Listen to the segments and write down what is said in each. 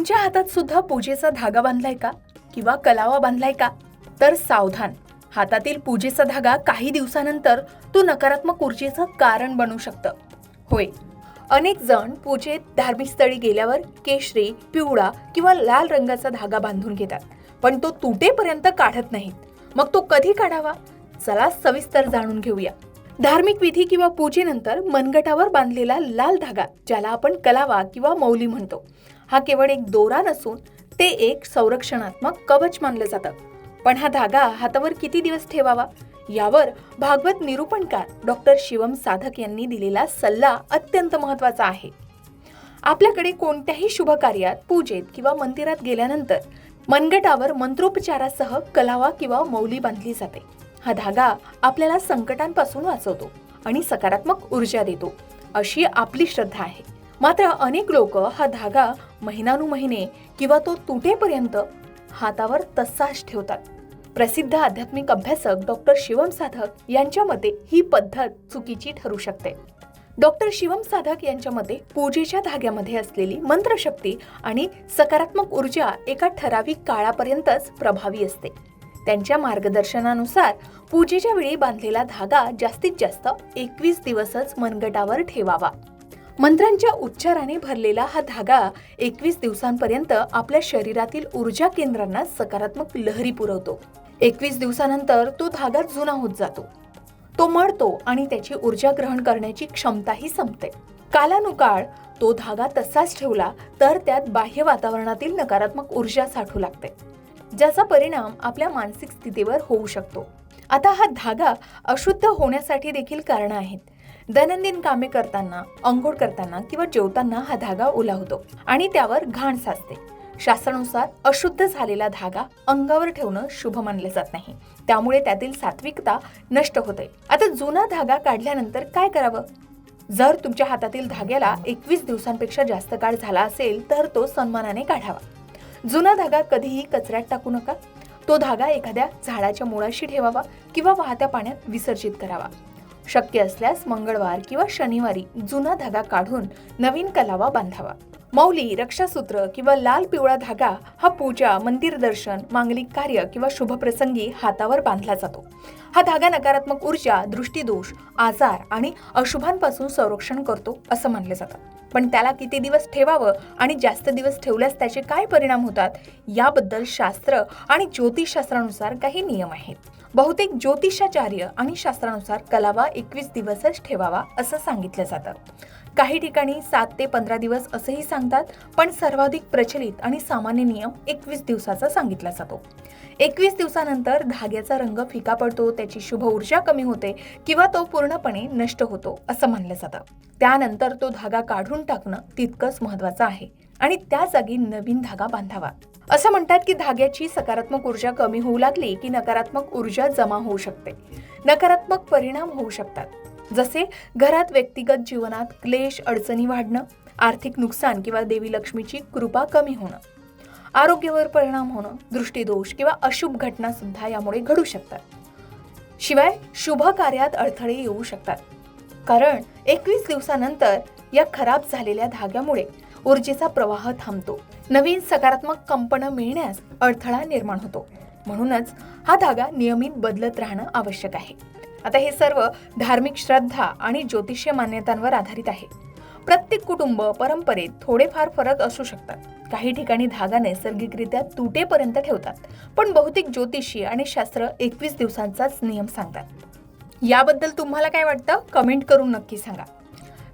तुमच्या हातात सुद्धा पूजेचा धागा बांधलाय का? किंवा कलावा बांधलाय का? तर सावधान. हातातील पूजेचा धागा काही दिवसानंतर तो नकारात्मक ऊर्जेचं कारण बनू शकतं. होय. अनेक जण पूजेत धार्मिक स्थळी गेल्यावर केशरी पिवळा किंवा लाल रंगाचा धागा बांधून घेतात. पण तो तुटेपर्यंत काढत नाहीत. मग तो कधी काढावा? चला सविस्तर जाणून घेऊया. धार्मिक विधी किंवा पूजेनंतर मनगटावर बांधलेला लाल धागा ज्याला आपण कलावा किंवा मौली म्हणतो. हा केवळ एक दोरा नसून ते एक संरक्षणात्मक कवच मानलं जातं. पण हा धागा हातावर किती दिवस ठेवावा? यावर भागवत निरूपणकार डॉक्टर शिवम साधक यांनी दिलेला सल्ला अत्यंत महत्त्वाचा आहे. आपल्याकडे कोणत्याही शुभ कार्यात पूजेत किंवा मंदिरात गेल्यानंतर मनगटावर मंत्रोपचारासह कलावा किंवा मौली बांधली जाते. हा धागा आपल्याला संकटांपासून वाचवतो आणि सकारात्मक ऊर्जा देतो अशी आपली श्रद्धा आहे. मात्र अनेक लोक हा धागा महिनानुमहिने किंवा तो तुटेपर्यंत हातावर तसाच ठेवतात. प्रसिद्ध आध्यात्मिक अभ्यासक डॉक्टर शिवम साधक यांच्या मते ही पद्धत चुकीची ठरू शकते. डॉक्टर शिवम साधक यांच्या मते पूजेच्या धाग्यामध्ये असलेली मंत्रशक्ती आणि सकारात्मक ऊर्जा एका ठराविक काळापर्यंतच प्रभावी असते. त्यांच्या मार्गदर्शनानुसार पूजेच्या वेळी बांधलेला धागा जास्तीत जास्त एकवीस दिवसच मनगटावर ठेवावा. मंत्रांच्या उच्चाराने भरलेला हा धागा एकवीस दिवसांपर्यंत आपल्या शरीरातील ऊर्जा केंद्रांना सकारात्मक लहरी पुरवतो. एकवीस दिवसानंतर तो धागा जुना होत जातो. तो मळतो आणि त्याची ऊर्जा ग्रहण करण्याची क्षमताही संपते. कालानुकाळ तो धागा तसाच ठेवला तर त्यात बाह्य वातावरणातील नकारात्मक ऊर्जा साठू लागते ज्याचा परिणाम आपल्या मानसिक स्थितीवर होऊ शकतो. आता हा धागा अशुद्ध होण्यासाठी देखील कारण आहेत. दैनंदिन कामे करताना अंघोळ करताना किंवा जेवताना हा धागा ओला होतो आणि त्यावर घाण साचते. शास्त्रानुसार अशुद्ध झालेला धागा अंगावर ठेवणं शुभ मानलं जात नाही. त्यामुळे त्यातील सात्विकता नष्ट होते. आता जुना धागा काढल्यानंतर काय करावं? जर तुमच्या हातातील धाग्याला एकवीस दिवसांपेक्षा जास्त काळ झाला असेल तर तो सन्मानाने काढावा. जुना धागा कधीही कचऱ्यात टाकू नका. तो धागा एखाद्या झाडाच्या मुळाशी ठेवावा किंवा वाहत्या पाण्यात विसर्जित करावा. शक्य असल्यास मंगळवार किंवा शनिवारी जुना धागा काढून नवीन कलावा बांधावा. मौली रक्षासूत्र किंवा लाल पिवळा धागा हा पूजा मंदिर दर्शन मांगलिक कार्य किंवा शुभप्रसंगी हातावर बांधला जातो. हा धागा नकारात्मक ऊर्जा दृष्टीदोष आजार आणि अशुभांपासून संरक्षण करतो असं मानलं जातं. पण त्याला किती दिवस ठेवावं आणि जास्त दिवस ठेवल्यास त्याचे काय परिणाम होतात? याबद्दल शास्त्र आणि ज्योतिषशास्त्रानुसार काही नियम आहेत. बहुतेक ज्योतिषाचार्य आणि शास्त्रानुसार कलावा एकवीस दिवसच ठेवावा असं सांगितलं जातं. काही ठिकाणी सात ते पंधरा दिवस असंही सांगतात पण सर्वाधिक प्रचलित आणि सामान्य नियम एकवीस दिवसाचा सांगितला जातो. एकवीस दिवसानंतर धाग्याचा रंग फिका पडतो त्याची शुभ ऊर्जा कमी होते किंवा तो पूर्णपणे नष्ट होतो असं मानलं जातं. त्यानंतर तो धागा काढून टाकणं तितकंच महत्वाचं आहे आणि त्या जागी नवीन धागा बांधावा. असं म्हणतात की धाग्याची सकारात्मक ऊर्जा कमी होऊ लागली की नकारात्मक ऊर्जा जमा होऊ शकते. नकारात्मक परिणाम होऊ शकतात. जसे घरात व्यक्तिगत जीवनात क्लेश अडचणी वाढणं आर्थिक नुकसान किंवा देवी लक्ष्मीची कृपा कमी होणं आरोग्यावर परिणाम होणं दृष्टीदोष किंवा अशुभ घटना सुद्धा यामुळे घडू शकतात. शिवाय शुभ कार्यात अडथळे येऊ शकतात. कारण एकवीस दिवसानंतर या खराब झालेल्या धाग्यामुळे ऊर्जेचा प्रवाह थांबतो. नवीन सकारात्मक कंपनं मिळण्यास अडथळा निर्माण होतो. म्हणूनच हा धागा नियमित बदलत राहणं आवश्यक आहे. आता हे सर्व धार्मिक श्रद्धा आणि ज्योतिषीय मान्यतांवर आधारित आहे. प्रत्येक कुटुंब परंपरेत थोडेफार फरक असू शकतात. काही ठिकाणी धागा नैसर्गिकरित्या तुटेपर्यंत ठेवतात पण बहुतेक ज्योतिषी आणि शास्त्र एकवीस दिवसांचाच नियम सांगतात. याबद्दल तुम्हाला काय वाटतं? कमेंट करून नक्की सांगा.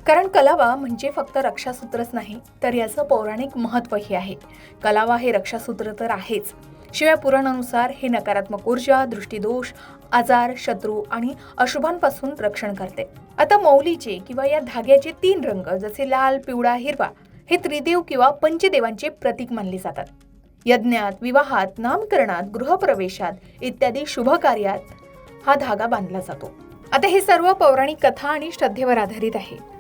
कारण कलावा म्हणजे फक्त रक्षासूत्रच नाही तर याचं पौराणिक महत्त्वही आहे. कलावा हे रक्षासूत्र तर आहेच शिवाय पुराणानुसार हे नकारात्मक ऊर्जा दृष्टीदोष आजार शत्रू आणि अशुभांपासून रक्षण करते. आता मौलीचे किंवा या धाग्याचे तीन रंग जसे लाल पिवळा हिरवा हे त्रिदेव किंवा पंचदेवांचे प्रतीक मानले जातात. यज्ञात विवाहात नामकरणात गृहप्रवेशात इत्यादी शुभ कार्यात हा धागा बांधला जातो. आता हे सर्व पौराणिक कथा आणि श्रद्धेवर आधारित आहे.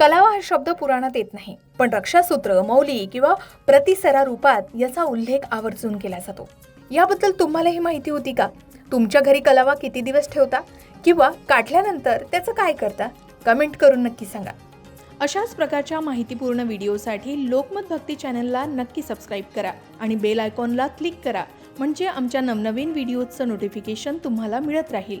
कलावा हा शब्द पुराणात येत नाही पण रक्षासूत्र मौली किंवा प्रतिसरा रूपात याचा उल्लेख आवर्जून केला जातो. याबद्दल तुम्हाला ही माहिती होती का? तुमच्या घरी कलावा किती दिवस ठेवता? किंवा काढल्यानंतर त्याचं काय करता? कमेंट करून नक्की सांगा. अशाच प्रकारच्या माहितीपूर्ण व्हिडिओसाठी लोकमत भक्ती चॅनलला नक्की सबस्क्राईब करा आणि बेल आयकॉनला क्लिक करा म्हणजे आमच्या नवनवीन व्हिडिओचं नोटिफिकेशन तुम्हाला मिळत राहील.